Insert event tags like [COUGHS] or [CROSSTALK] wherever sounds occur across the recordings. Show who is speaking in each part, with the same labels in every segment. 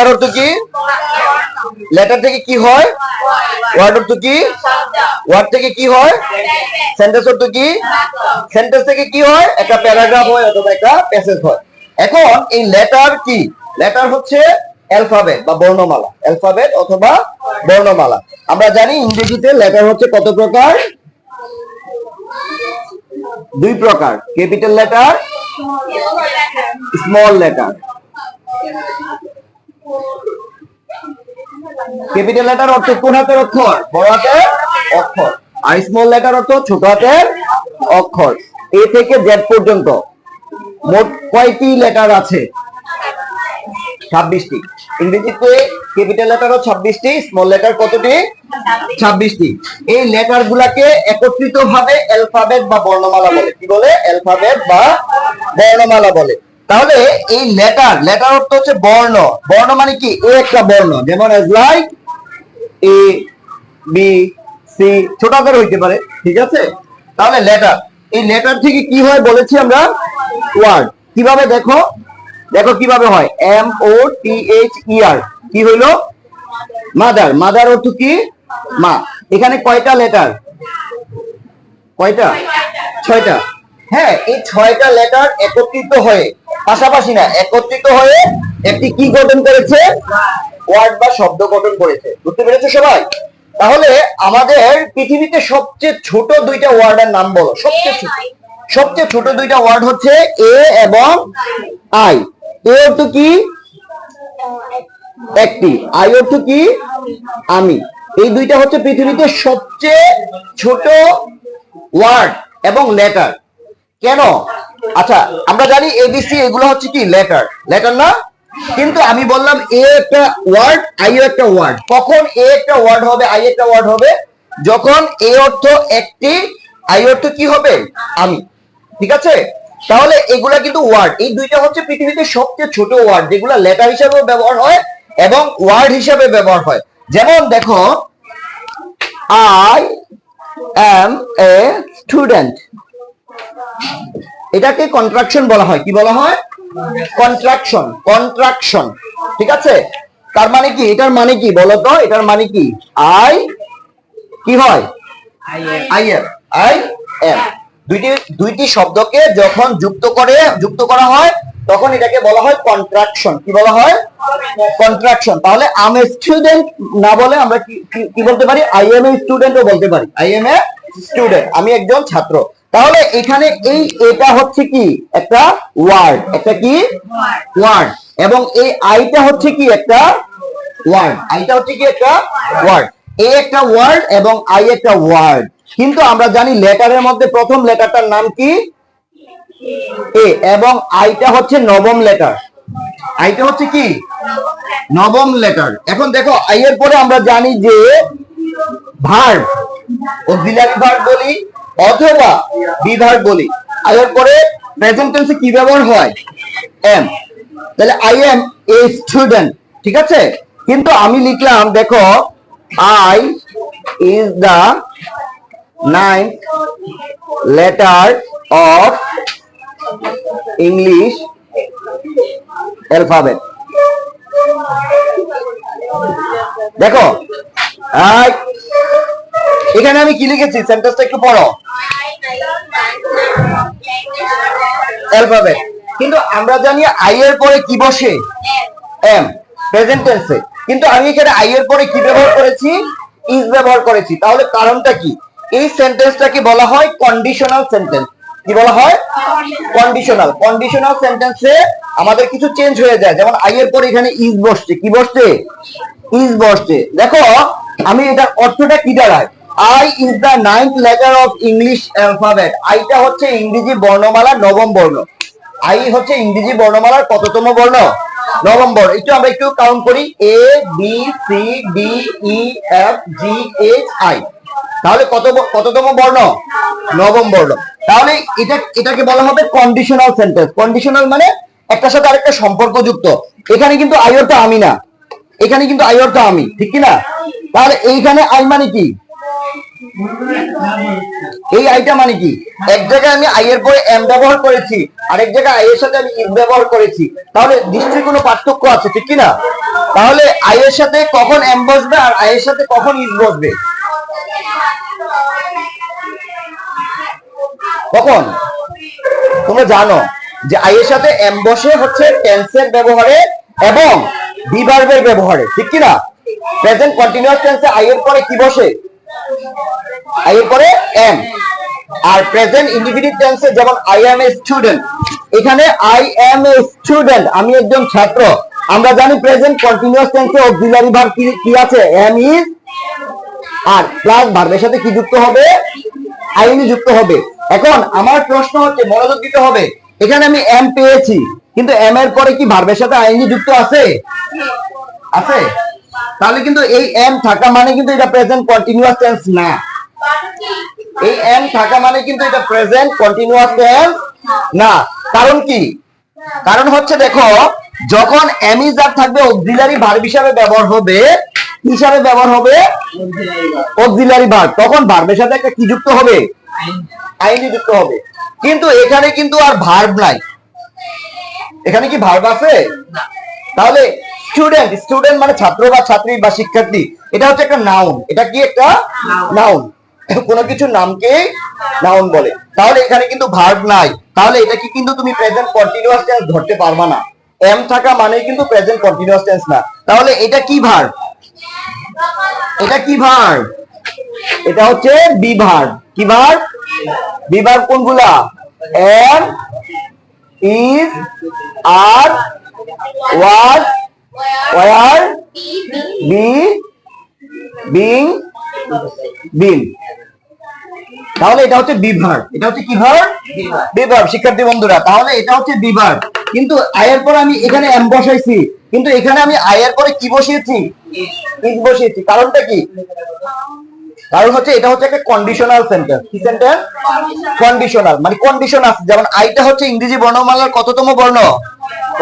Speaker 1: Letter অর্থ কি? Letter থেকে কি হয়? ওয়ার্ড অর্থ কি? ওয়ার্ড থেকে কি হয়? সেন্টেন্স অর্থ কি? সেন্টেন্স থেকে কি হয়? একটা প্যারাগ্রাফ হয় অথবা একটা প্যাসেজ হয়। এখন এই লেটার কি? লেটার হচ্ছে অ্যালফাবেট বা বর্ণমালা। অ্যালফাবেট অথবা বর্ণমালা। আমরা জানি ইংরেজিতে লেটার হচ্ছে কত প্রকার? দুই প্রকার। Capital letter small letter capital letter অর্থ কোন হাতের অক্ষর? বড় হাতের অক্ষর। আর স্মল লেটার অর্থ ছোট হাতের অক্ষর। এ থেকে জেড পর্যন্ত মোট কয়টি লেটার আছে? ছাব্বিশটি। ইংরেজিতে ক্যাপিটাল লেটারও ছাব্বিশটি স্মল লেটার কতটি? ছাব্বিশটি। এই লেটার গুলাকে একত্রিত ভাবে অ্যালফাবেট বা বর্ণমালা বলে। কি বলে? অ্যালফাবেট বা বর্ণমালা বলে। তাহলে এই লেটার লেটার অর্থ হচ্ছে বর্ণ। বর্ণ মানে কি? এ একটা বর্ণ, যেমন as like A B C ছোট আকার হইতে পারে, ঠিক আছে? তাহলে লেটার এই লেটার থেকে কি হয় বলেছি আমরা? ওয়ার্ড কীভাবে দেখো? দেখো কীভাবে হয়? M O T H E আর কি হইল? মাদার মাদার অর্থ কি? মা। এখানে কয়টা লেটার কয়টা? ছয়টা। হ্যাঁ এই ছয়টা লেটার একত্রিত হয়ে, পাশাপাশি না, একত্রিত হয়ে একটি কি গঠন করেছে? ওয়ার্ড বা শব্দ গঠন করেছে। বুঝতে পেরেছ সবাই? তাহলে আমাদের পৃথিবীতে সবচেয়ে ছোট দুইটা ওয়ার্ডের নাম বলো। সবচেয়ে ছোট। সবচেয়ে ছোট দুইটা ওয়ার্ড হচ্ছে এ এবং আই এ অর্থ কি? একটি। আই অর্থ কি? আমি। এই দুইটা হচ্ছে পৃথিবীতে সবচেয়ে ছোট ওয়ার্ড এবং লেটার কেন? আচ্ছা আমরা জানি এবিসি এগুলো হচ্ছে কি? লেটার লেটার না? কিন্তু আমি বললাম এ একটা ওয়ার্ড আই একটা ওয়ার্ড কখন এ একটা ওয়ার্ড হবে? আই একটা ওয়ার্ড হবে যখন এ অর্থ একটি আই অর্থ কি হবে? আমি। ঠিক আছে? তাহলে এগুলা কিন্তু ওয়ার্ড এই দুইটা হচ্ছে পৃথিবীতে সবচেয়ে ছোট ওয়ার্ড যেগুলো লেটার হিসাবে ব্যবহার হয় এবং ওয়ার্ড হিসাবে ব্যবহার হয়। যেমন দেখো আই এম এ স্টুডেন্ট এটাকে কন্ট্রাকশন বলা হয়। কি বলা হয়? কন্ট্রাকশন কন্ট্রাকশন ঠিক আছে? তার মানে কি? এটার মানে কি বলো তো এটার মানে কি? আই কি হয়? আই এম আই এম দুইটি দুইটি শব্দকে যখন যুক্ত করে যুক্ত করা হয় তখন এটাকে বলা হয় কন্ট্রাকশন কি বলা হয়? কন্ট্রাকশন তাহলে আম এ স্টুডেন্ট না বলে আমরা কি বলতে পারি? আই এম এ স্টুডেন্টও বলতে পারি। আই এম এ স্টুডেন্ট আমি একজন ছাত্র। তাহলে এখানে এই এটা হচ্ছে কি? একটা ওয়ার্ড একটা কি? ওয়ার্ড এবং এই আইটা হচ্ছে কি? একটা ওয়ার্ড আইটা হচ্ছে কি? একটা ওয়ার্ড এ একটা ওয়ার্ড এবং আই একটা ওয়ার্ড কিন্তু আমরা জানি লেটারের মধ্যে প্রথম লেটারটার নাম কি? এ এবং আইটা হচ্ছে নবম লেটার। আইটা হচ্ছে কি? নবম লেটার। এখন দেখো আই এর পরে আমরা জানি যে ভার্ব অক্সিলারি ভার্ব বলি। অথবা বিভার্ব বলি। আই পরে প্রেজেন্ট টেন্সে কি ব্যবহার হয়? এম তাহলে আই এম এ স্টুডেন্ট ঠিক আছে? কিন্তু আমি লিখলাম, দেখো I is the ninth letter of English alphabet দেখো আই এখানে আমি কি লিখেছি? সেন্টেন্সটা একটু পড়ো। অ্যালফাবেট কিন্তু আমরা জানি আই এর পরে কি বসে? এম প্রেজেন্ট টেন্সে কিন্তু আমি এখানে আই এর পরে কি ব্যবহার করেছি? ইজ ব্যবহার করেছি। তাহলে কারণটা কি? এই সেন্টেন্সটাকে বলা হয় কন্ডিশনাল সেন্টেন্স কি বলা হয়? কন্ডিশনাল কন্ডিশনাল সেন্টেন্সে আমাদের কিছু চেঞ্জ হয়ে যায়। যেমন আই এর পরে এখানে ইজ বসছে। কি বসছে? ইজ বসছে। দেখো আমি এটার অর্থটা কি দাঁড়ায়? I is the ninth letter of English alphabet আইটা হচ্ছে ইংরেজি বর্ণমালার নবম বর্ণ। আই হচ্ছে ইংরেজি বর্ণমালার কততম বর্ণ? নবম বর্ণ। একটু আমরা একটু কাউন্ট করি। A B C D E F G H I তাহলে কত কততম বর্ণ? নবম বর্ণ। তাহলে এটা, এটাকে বলা হবে কন্ডিশনাল সেন্টেন্স কন্ডিশনাল মানে একটার সাথে আরেকটা সম্পর্কযুক্ত। এখানে কিন্তু আই অর্থ আমি না। এখানে কিন্তু আই অর্থ আমি, ঠিক কি না তাহলে এইখানে আই মানে কি? এই আইটা মানে কি? এক জায়গায় আমি আই এর পরে এম ব্যবহার করেছি, আরেক জায়গায় আই এর সাথে আমি ইজ ব্যবহার করেছি। তাহলে নিশ্চয়ই কোনো পার্থক্য আছে, ঠিক কি না তাহলে আই এর সাথে কখন এম বসবে আর আই এর সাথে কখন ইজ বসবে? কখন? তোমরা জানো যে আই এর সাথে এম বসে হচ্ছে টেন্সের ব্যবহারে এবং বিভার্বের ব্যবহারে, ঠিক কি না প্রেজেন্ট কন্টিনিউয়াস টেন্সে আই এর পরে কি বসে? আই এর পরে এম আর প্রেজেন্ট ইন্ডিভিজুয়াল টেন্সে যেমন আই এম এ স্টুডেন্ট এখানে আই এম এ স্টুডেন্ট আমি একজন ছাত্র। আমরা জানি প্রেজেন্ট কন্টিনিউয়াস টেন্সে অক্সিলারি ভার্ব কি আছে? এম ইজ আর প্লাস ভার্বের সাথে কি যুক্ত হবে? আইনি যুক্ত হবে। এখন আমার প্রশ্ন হচ্ছে মনোযোগ দিতে হবে। এখানে আমি এম পেয়েছি। কিন্তু এম এর পরে কি ভার্বের সাথে আইনি যুক্ত আছে? আছে? তাহলে কিন্তু এই এম থাকা মানে কিন্তু এটা প্রেজেন্ট কন্টিনিউয়াস টেন্স না। এই এম থাকা মানে কিন্তু এটা প্রেজেন্ট কন্টিনিউয়াস টেন্স না। কারণ কি? কারণ হচ্ছে দেখো, যখন এম ইজ আর থাকবে অক্সিলারি ভার্ব হিসাবে ব্যবহার হবে হিসাবে ব্যবহার হবে? অক্সিলারি ভার্ব তখন ভার্বের সাথে একটা কি যুক্ত হবে? আইনি যুক্ত হবে। কিন্তু এখানে কিন্তু আর ভার্ব নাই। এখানে কি ভার্ব আছে? তাহলে স্টুডেন্ট স্টুডেন্ট মানে ছাত্র বা ছাত্রী বা শিক্ষার্থী। এটা হচ্ছে একটা নাউন এটা কি একটা? নাউন কোনো কিছু নামকে নাউন বলে। তাহলে এখানে কিন্তু ভার্ব নাই। তাহলে এটা কি কিন্তু তুমি প্রেজেন্ট কন্টিনিউয়াস টেন্স ধরতে পারবা না। এম থাকা মানে কিন্তু প্রেজেন্ট কন্টিনিউয়াস টেন্স না। তাহলে এটা কি ভার্ব এটা কি ভার্ব এটা হচ্ছে বি ভার্ব কি ভার্ব বি ভার্ব কোনগুলা? Am is are was were be being been তাহলে এটা হচ্ছে বিভার। এটা হচ্ছে কি ভার? বিভার। শিক্ষার্থী বন্ধুরা তাহলে এটা হচ্ছে বিভার। কিন্তু আয়ের পর আমি এখানে এম বসাইছি। কিন্তু এখানে আমি আয়ের পরে কি বসিয়েছি? ইজ বসিয়েছি। কারণটা কি? কারণ হচ্ছে এটা হচ্ছে একটা কন্ডিশনাল সেন্টেন্স কি সেন্টেন্স কন্ডিশনাল মানে কন্ডিশন আছে। যেমন, আইটা হচ্ছে ইংরেজি বর্ণমালার কততম বর্ণ?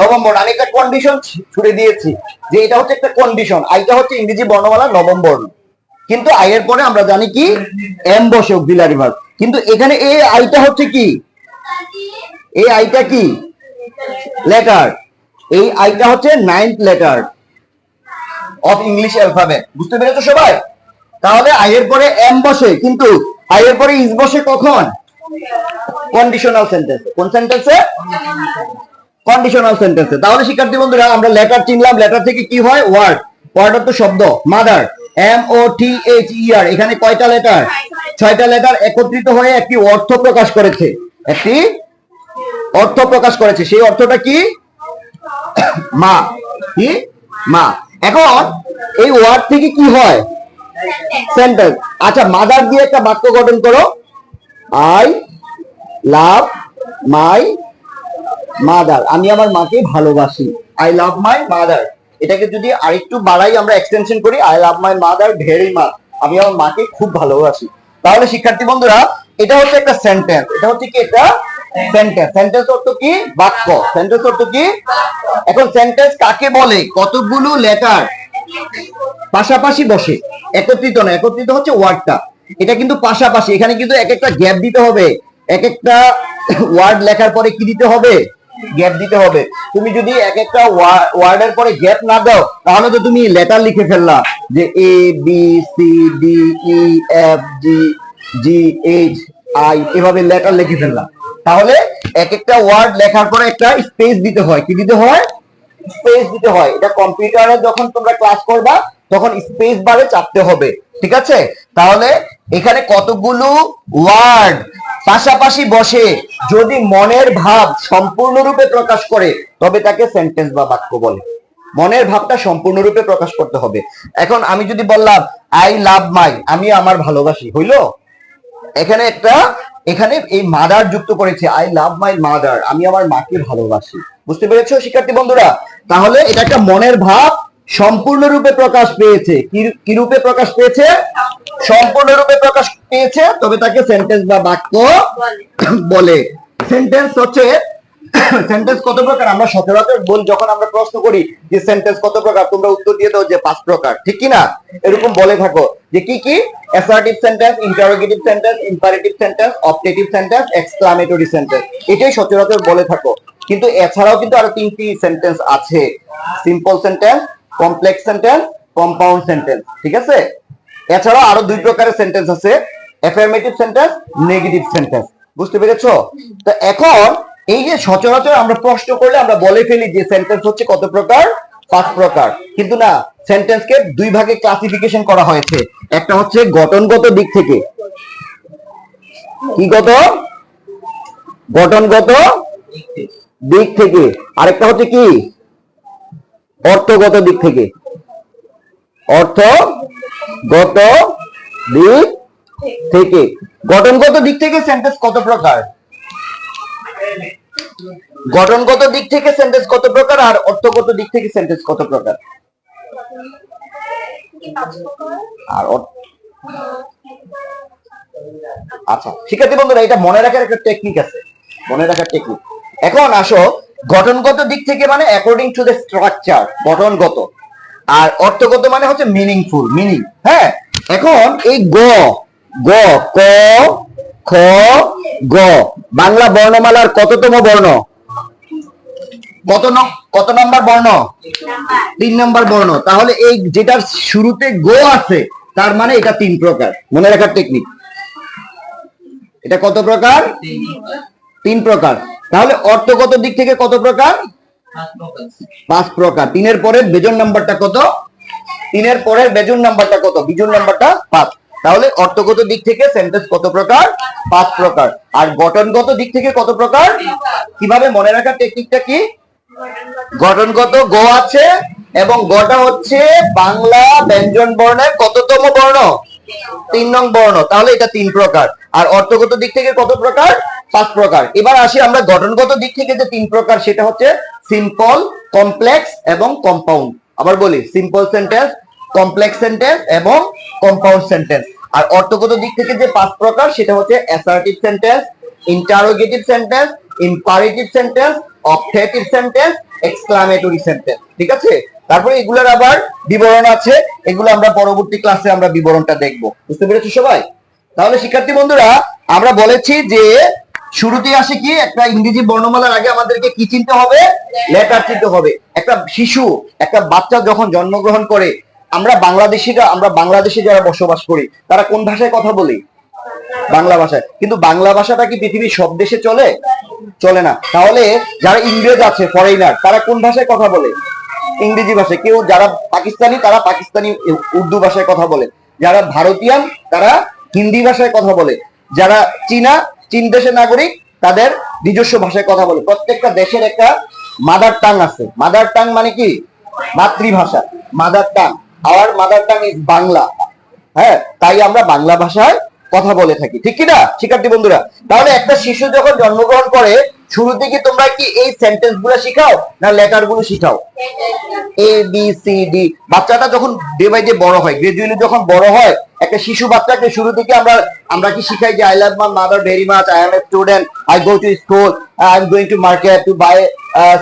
Speaker 1: নবম বর্ণ। আমি একটা কন্ডিশন ছুড়ে দিয়েছি যে এটা হচ্ছে একটা কন্ডিশন আইটা হচ্ছে ইংরেজি বর্ণমালার নবম বর্ণ। কিন্তু আই এর পরে আমরা জানি কি? এম বসে অক্সিলারি ভার্ব কিন্তু এখানে এই আইটা হচ্ছে কি? এই আইটা কি? লেটার। এই আইটা হচ্ছে ninth letter of English alphabet. বুঝতে পেরেছ সবাই? তাহলে আই এর পরে এম বসে, কিন্তু আই এর পরে ইজ বসে কখন? কন্ডিশনাল সেন্টেন্স কোন সেন্টেন্সে কন্ডিশনাল সেন্টেন্সে তাহলে শিক্ষার্থী বন্ধুরা, আমরা লেটার চিনলাম। লেটার থেকে কি হয়? ওয়ার্ড ওয়ার্ড অর্থ শব্দ। Mother M O T H E R এখানে কয়টা লেটার ছয়টা লেটার একত্রিত হয়ে একটি অর্থ প্রকাশ করেছে। একটি অর্থ প্রকাশ করেছে। সেই অর্থটা কি? [COUGHS] মা। কি? মা। এখন এই ওয়ার্ড থেকে কি হয়? সেন্টেন্স আচ্ছা মাদার দিয়ে একটা বাক্য গঠন করো। আই লাভ মাই মাদার আমি আমার মাকে ভালোবাসি। আই লাভ মাই মাদার এটাকে যদি আরেকটু বাড়াই, আমরা এক্সটেনশন করি I love my mother very much আমি আমার মাকে খুব ভালোবাসি। তাহলে, শিক্ষার্থী বন্ধুরা, এটা হচ্ছে একটা সেন্টেন্স এটা হচ্ছে কি এটা সেন্টেন্স সেন্টেন্স অর্থ কি? বাক্য। সেন্টেন্স অর্থ কি? এখন সেন্টেন্স কাকে বলে? কতগুলো লেটার পাশাপাশি বসে, একত্রিত না একত্রিত হচ্ছে ওয়ার্ডটা। এটা কিন্তু পাশাপাশি, এখানে কিন্তু এক একটা গ্যাপ দিতে হবে। এক একটা ওয়ার্ড লেখার পরে কি দিতে হবে? গ্যাপ দিতে হবে। তুমি যদি এক একটা ওয়ার্ডের পরে গ্যাপ না দাও, তাহলে তো তুমি লেটার লিখে ফেললা যে A B C D E F G G H I এভাবে লেটার লিখে ফেললা। তাহলে এক একটা ওয়ার্ড লেখার পরে একটা স্পেস দিতে হয়। কি দিতে হয়? স্পেস দিতে হয়। এটা কম্পিউটারে যখন তোমরা ক্লাস করবা, তখন স্পেস বারে চাপতে হবে, ঠিক আছে? তাহলে এখানে কতগুলো ওয়ার্ড পাশাপাশি বসে যদি মনের ভাব সম্পূর্ণরূপে প্রকাশ করে, তবে তাকে সেন্টেন্স বা বাক্য বলে। মনের ভাবটা সম্পূর্ণরূপে প্রকাশ করতে হবে। এখন আমি যদি বললাম আই লাভ মাই আমি আমার ভালোবাসি, হইল? এখানে একটা, এখানে এই মাদার যুক্ত করেছে আই লাভ মাই মাদার আমি আমার মাকে ভালোবাসি। বুঝতে পেরেছ, শিক্ষার্থী বন্ধুরা? তাহলে এটা একটা মনের ভাব সম্পূর্ণরূপে প্রকাশ পেয়েছে। কি- রূপে প্রকাশ পেয়েছে? সম্পূর্ণরূপে প্রকাশ পেয়েছে, তবে তাকে সেন্টেন্স বা বাক্য বলে। সেন্টেন্স হচ্ছে সেন্টেন্স কত প্রকার? আমরা সচরাচর বল যখন আমরা প্রশ্ন করি যে সেন্টেন্স কত প্রকার, তোমরা উত্তর দিয়ে দাও যে পাঁচ প্রকার। ঠিক কি না? এরকম বলে থাকো। যে কি কি? Assertive sentence interrogative sentence imperative sentence objective sentence exclamatory sentence এটাই সচরাচর বলে থাকো। কিন্তু এছাড়াও কিন্তু আরও তিনটি সেন্টেন্স আছে। Simple sentence complex sentence compound sentence ঠিক আছে? এছাড়াও আরও দুই প্রকারের সেন্টেন্স আছে। অ্যাফার্মেটিভ সেন্টেন্স নেগেটিভ সেন্টেন্স বুঝতে পেরেছ? তো এখন এই যে সচরাচর আমরা প্রশ্ন করলে আমরা বলে ফেলি যে সেন্টেন্স হচ্ছে কত প্রকার? পাঁচ প্রকার। কিন্তু না সেন্টেন্সকে দুই ভাগে ক্লাসিফিকেশন করা হয়েছে। একটা হচ্ছে গঠনগত দিক থেকে। কি গত গঠনগত দিক থেকে। আরেকটা হচ্ছে কি? অর্থগত দিক থেকে। অর্থগত দিক থেকে। গঠনগত দিক থেকে সেন্টেন্স কত প্রকার? গঠনগত দিক থেকে সেন্টেন্স কত প্রকার আর অর্থগত দিক থেকে সেন্টেন্স কত প্রকার? আর আচ্ছা শিক্ষার্থী বন্ধুরা, এটা মনে রাখার একটা টেকনিক আছে। মনে রাখার টেকনিক এখন আসো, গঠনগত দিক থেকে মানে অ্যাকর্ডিং টু দ্য স্ট্রাকচার গঠনগত। আর অর্থগত মানে হচ্ছে মিনিংফুল মিনিং হ্যাঁ? এখন এই গ গ, ক, খ, গ, বাংলা বর্ণমালার কততম বর্ণ? কত কত নাম্বার বর্ণ? তিন নাম্বার বর্ণ। তাহলে এই যেটার শুরুতে গো আছে, তার মানে এটা তিন প্রকার। মনে রাখার টেকনিক এটা কত প্রকার? তিন প্রকার। তাহলে অর্থগত দিক থেকে কত প্রকার? পাঁচ প্রকার। তিনের পরের বেজন নাম্বারটা কত? তিনের পরের বেজন নাম্বারটা কত? বিজন নাম্বারটা পাঁচ। তাহলে অর্থগত দিক থেকে সেন্টেন্স কত প্রকার? পাঁচ প্রকার। আর গঠনগত দিক থেকে কত প্রকার? কীভাবে মনে রাখার টেকনিকটা কি? গঠনগত গ আছে এবং গটা হচ্ছে বাংলা ব্যঞ্জন বর্ণের কততম বর্ণ? তিন নং বর্ণ, তাহলে এটা তিন প্রকার। আর অর্থগত দিক থেকে কত প্রকার? পাঁচ প্রকার। এবার আসি আমরা গঠনগত দিক থেকে যে তিন প্রকার, সেটা হচ্ছে সিম্পল কমপ্লেক্স এবং কম্পাউন্ড আবার বলি সিম্পল সেন্টেন্স কমপ্লেক্স সেন্টেন্স এবং কম্পাউন্ড সেন্টেন্স আর অর্থগত দিক থেকে যে পাঁচ প্রকার, সেটা হচ্ছে assertive sentence interrogative sentence imperative sentence objective sentence exclamatory sentence ঠিক আছে? তারপরে এগুলোর আবার বিবরণ আছে, এগুলো আমরা পরবর্তী ক্লাসে আমরা বিবরণটা দেখব। বুঝতে পেরেছ সবাই? তাহলে শিক্ষার্থী বন্ধুরা, আমরা বলেছি যে শুরুতে আসে কি, একটা ইংরেজি বর্ণমালার আগে আমাদেরকে কি চিনতে হবে? লেটার চিনতে হবে। একটা শিশু, একটা বাচ্চা যখন জন্মগ্রহণ করে, আমরা বাংলাদেশিরা, আমরা বাংলাদেশে যারা বসবাস করি, তারা কোন ভাষায় কথা বলি? বাংলা ভাষায়। কিন্তু বাংলা ভাষাটা কি পৃথিবীর সব দেশে চলে? চলে না। তাহলে যারা ইংরেজ আছে ফরেনার তারা কোন ভাষায় কথা বলে? ইংরেজি ভাষায়। কেউ যারা পাকিস্তানি, তারা পাকিস্তানি উর্দু ভাষায় কথা বলে। যারা ভারতীয়ান, তারা হিন্দি ভাষায় কথা বলে। যারা চীনা, চীন দেশের নাগরিক, তাদের নিজস্ব ভাষায় কথা বলে। প্রত্যেকটা দেশের একটা মাদার টাং আছে। মাদার টাং মানে কি? মাতৃভাষা। Mother tongue our mother tongue is Bangla. হ্যাঁ তাই আমরা বাংলা ভাষায় কথা বলে থাকি। ঠিক কি না? শিক্ষার্থী বন্ধুরা, তাহলে একটা শিশু যখন জন্মগ্রহণ করে শুরুতে কি তোমরা কি এই সেন্টেন্সগুলো শিখাও না লেটারগুলো শিখাও? এ বি সি ডি বাচ্চাটা যখন ডে বাই ডে বড় হয় গ্রাজুয়ালি যখন বড় হয়, একটা শিশু বাচ্চাকে শুরু থেকে আমরা আমরা কি শিখাই যে I love my mother very much I am a student I go to school I am going to market to buy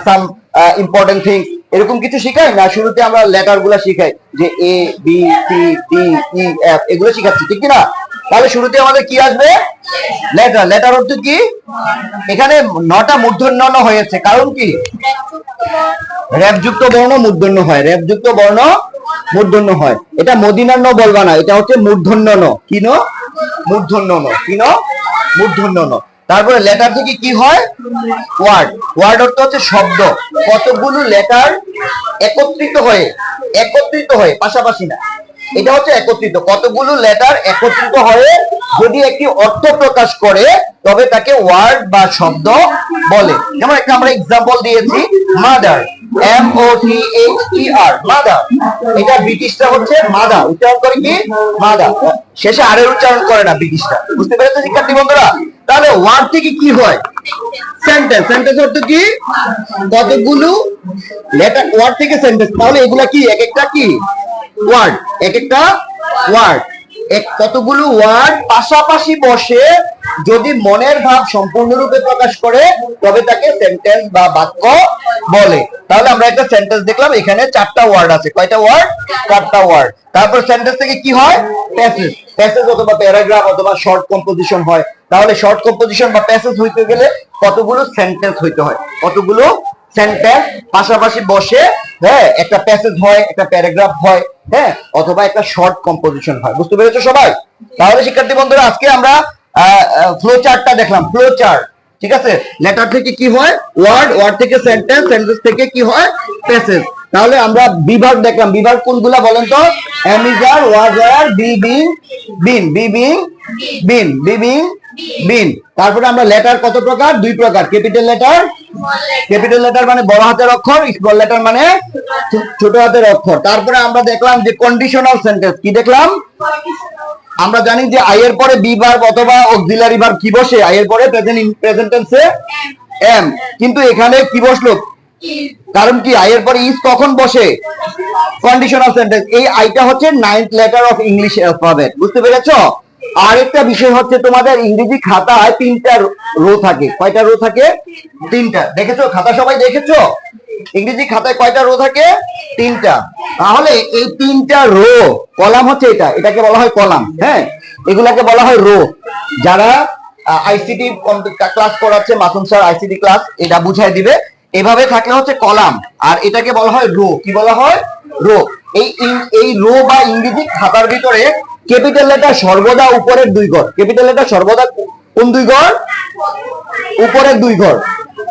Speaker 1: some important things এরকম কিছু শিখাই না? শুরুতে আমরা লেটারগুলা শিখাই যে A B C D E F এগুলো শিখাচ্ছি, ঠিক কি না? তাহলে শুরুতে আমাদের কি আসবে? লেটার লেটার অর্থ কি? এখানে নটা মূর্ধন্য হয়েছে, কারণ কি? র্যাপযুক্ত বর্ণ মূর্ধন্য হয়, র্যাপযুক্ত বর্ণ মূর্ধন্য হয়। এটা মদিনার ন বলবা না, এটা হচ্ছে মূর্ধন্য ন কি ন? মূর্ধন্য ন কি ন? মূর্ধন্য ন তারপরে লেটার থেকে কি হয়? ওয়ার্ড ওয়ার্ড অর্থ হচ্ছে শব্দ। কতগুলো লেটার একত্রিত হয়ে একত্রিত হয়ে, পাশাপাশি না। এটা হচ্ছে একত্রিত। কতগুলো লেটার একত্রিত হয়ে যদি একটি অর্থ প্রকাশ করে, তবে তাকে ওয়ার্ড বা শব্দ বলে। যেমন একটা আমরা এক্সাম্পল দিয়েছি mother M O T H E R mother এটা ব্রিটিশরা হচ্ছে মাদা উচ্চারণ করে কি? মাদা শেষে আরের উচ্চারণ করে না ব্রিটিশরা। বুঝতে পেরেছ শিক্ষার্থী বন্ধুরা? তাহলে ওয়ার্ড থেকে কি হয়? সেন্টেন্স সেন্টেন্স অর্থ কি? কতগুলো লেটার ওয়ার্ড থেকে সেন্টেন্স তাহলে এগুলা কি? এক একটা কি? ওয়ার্ড, এক একটা ওয়ার্ড। এক কতগুলো ওয়ার্ড পাশাপাশি বসে যদি মনের ভাব সম্পূর্ণরূপে প্রকাশ করে, তবে তাকে সেন্টেন্স বা বাক্য বলে। তাহলে আমরা একটা সেন্টেন্স দেখলাম, এখানে চারটা ওয়ার্ড আছে। কয়টা ওয়ার্ড? চারটা ওয়ার্ড। তারপর সেন্টেন্স থেকে কি হয়? প্যাসেজ প্যাসেজ অথবা প্যারাগ্রাফ অথবা শর্ট কম্পোজিশন হয়। তাহলে শর্ট কম্পোজিশন বা প্যাসেজ হইতে গেলে কতগুলো সেন্টেন্স হইতে হয়? কতগুলো সেন্টেন্স পাশাপাশি বসে হ্যাঁ একটা প্যাসেজ হয়, একটা প্যারাগ্রাফ হয় হ্যাঁ অথবা একটা শর্ট কম্পোজিশন হয়। বুঝতে পেরেছ সবাই? তাহলে শিক্ষার্থী বন্ধুরা, আজকে আমরা ফ্লো চার্টটা দেখলাম ফ্লো চার্ট ঠিক আছে? লেটার থেকে কি হয়? ওয়ার্ড ওয়ার্ড থেকে সেন্টেন্স সেন্টেন্স থেকে কি হয়? প্যাসেজ তাহলে আমরা বিভাগ দেখলাম। বিভাগ কোনগুলা বলেন তো? Am is are was were be being been be being been be being been. তারপরে আমরা লেটার কত প্রকার? দুই প্রকার। ক্যাপিটাল লেটার ক্যাপিটাল লেটার মানে বড় হাতের অক্ষর স্মল লেটার মানে ছোট হাতের অক্ষর। তারপরে আমরা দেখলাম যে কন্ডিশনাল সেন্টেন্স কি দেখলাম? আমরা জানি যে আই এর পরে বি ভার্ব অথবা অক্সিলারি ভার্ব কি বসে? আই এর পরে প্রেজেন্ট প্রেজেন্ট টেন্সে এম কিন্তু এখানে কি বসল? কারণ কি আই এর পরে ইজ কখন বসে? কন্ডিশনাল সেন্টেন্স এই আইটা হচ্ছে ninth letter of English alphabet বুঝতে পেরেছ? আরেকটা বিষয় হচ্ছে তোমাদের ইংরেজি খাতায় তিনটা রো থাকে। কয়টা রো থাকে? তিনটা। দেখেছ? খাতা সবাই দেখেছ? ইংরেজি খাতায় কয়টা রো থাকে? তিনটা। তাহলে এই তিনটা রো কলাম হচ্ছে এটা। এটাকে বলা হয় কলাম হ্যাঁ? এগুলাকে বলা হয় রো যারা আইসিটি ক্লাস করাচ্ছে, মাসুম স্যার আইসিটি ক্লাস এটা বুঝাই দিবে। এভাবে থাকলে হচ্ছে কলাম, আর এটাকে বলা হয় রো কি বলা হয়? রো এই এই রো বা ইংরেজি খাতার ভিতরে ক্যাপিটাল লেটার সর্বদা উপরের দুই ঘর। ক্যাপিটাল লেটার সর্বদা কোন দুই ঘর? উপরের দুই ঘর।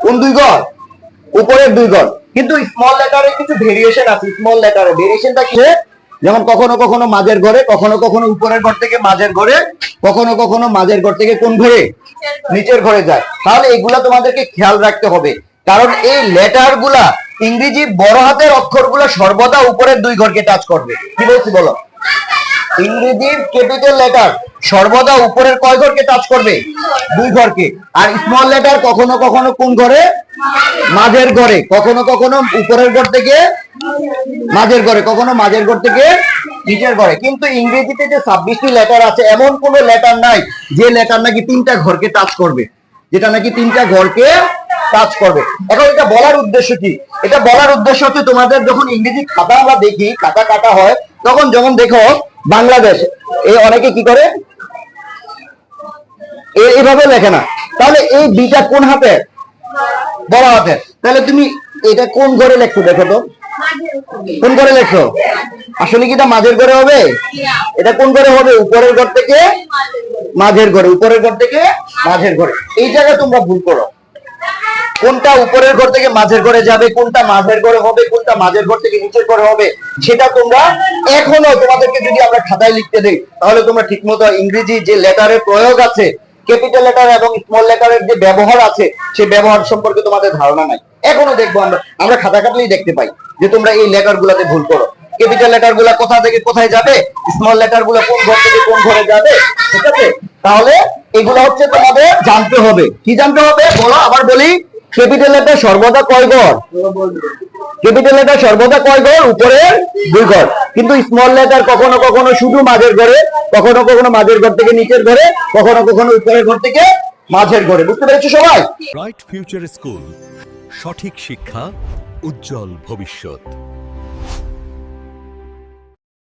Speaker 1: কোন দুই ঘর? উপরের দুই ঘর। কিন্তু স্মল লেটারে কিছু ভেরিয়েশন আছে। স্মল লেটারে ভেরিয়েশনটা কি যেমন কখনো কখনো মাঝের ঘরে, কখনো কখনো উপরের ঘর থেকে মাঝের ঘরে, কখনো কখনো মাঝের ঘর থেকে কোন ঘরে? নিচের ঘরে যায়। তাহলে এগুলা তোমাদেরকে খেয়াল রাখতে হবে। কারণ এই লেটারগুলা ইংরেজি বড় হাতের অক্ষরগুলো সর্বদা উপরের দুই ঘরকে টাচ করবে। কি বলছি বলো? ইংরেজি ক্যাপিটাল লেটার সর্বদা উপরের কয় ঘরকে টাচ করবে? দুই ঘরকে। আর স্মল লেটার কখনো কখনো কোন ঘরে? মাঝের ঘরে। কখনো কখনো উপরের ঘর থেকে মাঝের ঘরে। কখনো মাঝের ঘর থেকে নিচের ঘরে। কিন্তু ইংরেজিতে যে ছাব্বিশটি লেটার আছে, এমন কোন লেটার নাই যে লেটার নাকি তিনটা ঘরকে টাচ করবে। যেটা নাকি তিনটা ঘরকে টাচ করবে। এখন এটা বলার উদ্দেশ্য কি? এটা বলার উদ্দেশ্য হচ্ছে তোমাদের যখন ইংরেজি খাতা আমরা দেখি, খাতা কাটা হয়, তখন যখন দেখো বাংলাদেশ। এই অনেকে কি করে? এ- এভাবে লেখে না। তাহলে এই বিটা কোন হাতে? বড় হাতে। তাহলে তুমি এটা কোন ঘরে লেখছো দেখো তো? কোন ঘরে লেখছো? আসলে কি এটা মাঝের ঘরে হবে? এটা কোন ঘরে হবে? উপরের ঘর থেকে মাঝের ঘরে। উপরের ঘর থেকে মাঝের ঘরে। এই জায়গায় তোমরা ভুল করো। কোনটা উপরের ঘর থেকে মাঝের ঘরে যাবে, কোনটা মাঝের ঘরে হবে, কোনটা মাঝের ঘর থেকে নিচের ঘরে হবে, সেটা তোমরা এখনও তোমাদেরকে যদি আমরা খাতায় লিখতে দেই, তাহলে তোমরা ঠিকমতো ইংরেজি যে লেটারের প্রয়োগ আছে ক্যাপিটাল লেটার এবং স্মল লেটারের যে ব্যবহার আছে, সেই ব্যবহার সম্পর্কে তোমাদের ধারণা নাই। এখনও দেখব আমরা আমরা খাতা কাটলেই দেখতে পাই যে তোমরা এই লেটার গুলাতে ভুল করো। ক্যাপিটাল লেটারগুলা কোথা থেকে কোথায় যাবে স্মল লেটারগুলা কোন ঘর থেকে কোন ঘরে যাবে, ঠিক আছে? তাহলে এগুলো হচ্ছে তোমাদের জানতে হবে। কি জানতে হবে? বলো, আবার বলি। ক্যাপিটাল লেটার সর্বদা কয় ঘর ক্যাপিটাল লেটার সর্বদা কয় ঘর উপরে দুই ঘর কিন্তু স্মল লেটার কখনো কখনো শুধু মাঝের ঘরে কখনো কখনো মাঝের ঘর থেকে নিচের ঘরে কখনো কখনো উপরের ঘর থেকে মাঝের ঘরে বুঝতে পেরেছ সবাই?
Speaker 2: রাইট ফিউচার স্কুল সঠিক শিক্ষা, উজ্জ্বল ভবিষ্যৎ।